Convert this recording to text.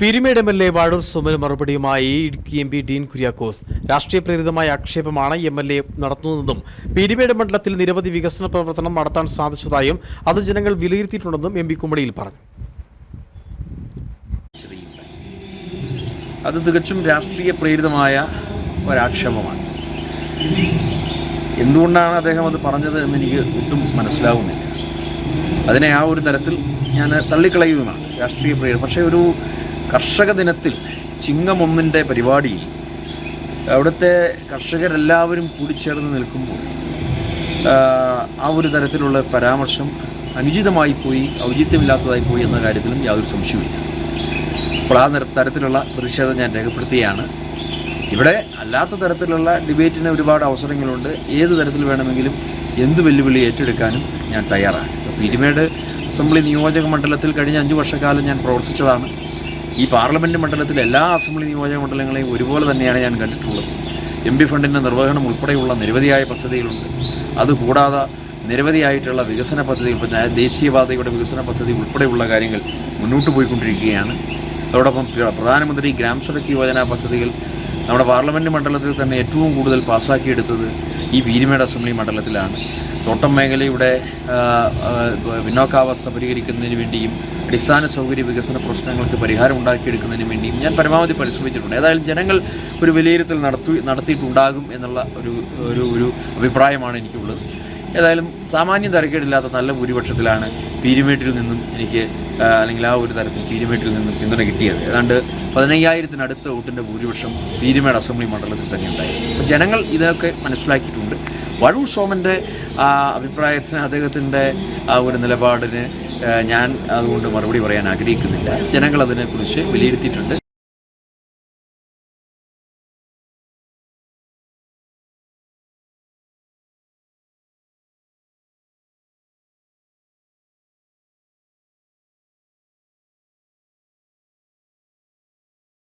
Peermade M L A Vazhoor സുമന് മറുപടിയുമായി Idukki M P Dean Kuriakose. രാഷ്ട്രീയ പ്രേരിതമായ ആക്ഷേപമാണ് എം എൽ എ നടത്തുന്നതെന്നും പിരിമേഡ് മണ്ഡലത്തിൽ നിരവധി വികസന പ്രവർത്തനം നടത്താൻ സാധിച്ചതായും അത് ജനങ്ങൾ വിലയിരുത്തിയിട്ടുണ്ടെന്നും എം പി കുമ്മടിയിൽ പറഞ്ഞു. അത് തികച്ചും രാഷ്ട്രീയ പ്രേരിതമായ ഒരാക്ഷേപമാണ്. എന്തുകൊണ്ടാണ് അദ്ദേഹം അത് പറഞ്ഞത് എന്ന് എനിക്ക് ഒട്ടും മനസ്സിലാവുന്നില്ല. അതിനെ ആ ഒരു തരത്തിൽ ഞാൻ തള്ളിക്കളയുന്നതാണ് രാഷ്ട്രീയ പ്രേരിതം. പക്ഷേ ഒരു കർഷക ദിനത്തിൽ ചിങ്ങമൊന്നിന്റെ പരിപാടിയിൽ അവിടുത്തെ കർഷകരെല്ലാവരും കൂടിച്ചേർന്ന് നിൽക്കുമ്പോൾ ആ, ഒരു തരത്തിലുള്ള പരാമർശം അനുചിതമായി പോയി ഔചിത്യമില്ലാത്തതായി പോയി എന്ന കാര്യത്തിലും യാതൊരു സംശയവുമില്ല. അപ്പോൾ ആ തരത്തിലുള്ള പ്രതിഷേധം ഞാൻ രേഖപ്പെടുത്തുകയാണ്. ഇവിടെ അല്ലാത്ത തരത്തിലുള്ള ഡിബേറ്റിന് ഒരുപാട് അവസരങ്ങളുണ്ട്. ഏത് തരത്തിൽ വേണമെങ്കിലും എന്ത് വെല്ലുവിളി ഏറ്റെടുക്കാനും ഞാൻ തയ്യാറാണ്. പീരുമേട് അസംബ്ലി നിയോജക മണ്ഡലത്തിൽ കഴിഞ്ഞ അഞ്ച് വർഷക്കാലം ഞാൻ പ്രവർത്തിച്ചതാണ്. ഈ പാർലമെന്റ് മണ്ഡലത്തിലെ എല്ലാ അസംബ്ലി നിയോജക മണ്ഡലങ്ങളെയും ഒരുപോലെ തന്നെയാണ് ഞാൻ കണ്ടിട്ടുള്ളത്. എം പി ഫണ്ടിന്റെ നിർവഹണം ഉൾപ്പെടെയുള്ള നിരവധിയായ പദ്ധതികളുണ്ട്. അതുകൂടാതെ നിരവധിയായിട്ടുള്ള വികസന പദ്ധതി ഇപ്പം ദേശീയപാതയുടെ വികസന പദ്ധതി ഉൾപ്പെടെയുള്ള കാര്യങ്ങൾ മുന്നോട്ട് പോയിക്കൊണ്ടിരിക്കുകയാണ്. അതോടൊപ്പം പ്രധാനമന്ത്രി ഗ്രാം സഡക് യോജന പദ്ധതികൾ നമ്മുടെ പാർലമെന്റ് മണ്ഡലത്തിൽ തന്നെ ഏറ്റവും കൂടുതൽ പാസ്സാക്കിയെടുത്തത് ഈ പീരുമേട് അസംബ്ലി മണ്ഡലത്തിലാണ്. തോട്ടം മേഖലയുടെ പിന്നോക്കാവസ്ഥ പരിഹരിക്കുന്നതിന് വേണ്ടിയും അടിസ്ഥാന സൗകര്യ വികസന പ്രശ്നങ്ങൾക്ക് പരിഹാരം ഉണ്ടാക്കിയെടുക്കുന്നതിന് വേണ്ടിയും ഞാൻ പരമാവധി പരിശ്രമിച്ചിട്ടുണ്ട്. ഏതായാലും ജനങ്ങൾ ഒരു വിലയിരുത്തൽ നടത്തി നടത്തിയിട്ടുണ്ടാകും എന്നുള്ള ഒരു ഒരു ഒരു അഭിപ്രായമാണ് എനിക്കുള്ളത്. ഏതായാലും സാമാന്യം തരക്കേടില്ലാത്ത നല്ല ഭൂരിപക്ഷത്തിലാണ് പീരുമേട്ടിൽ നിന്നും എനിക്ക് അല്ലെങ്കിൽ ആ ഒരു തരത്തിൽ പീരുമേട്ടിൽ നിന്നും പിന്തുണ കിട്ടിയത്. ഏതാണ്ട് പതിനയ്യായിരത്തിനടുത്ത വോട്ടിന്റെ ഭൂരിപക്ഷം പീരുമേട് അസംബ്ലി മണ്ഡലത്തിൽ തന്നെ ഉണ്ടായി. അപ്പോൾ ജനങ്ങൾ ഇതൊക്കെ മനസ്സിലാക്കിയിട്ടുണ്ട്. വഴൂർ സോമന്റെ അഭിപ്രായത്തിന് അദ്ദേഹത്തിന്റെ ആ ഒരു നിലപാടിന് ഞാൻ അതുകൊണ്ട് മറുപടി പറയാൻ ആഗ്രഹിക്കുന്നില്ല. ജനങ്ങൾ അതിനെക്കുറിച്ച് വിലയിരുത്തിയിട്ടുണ്ട്.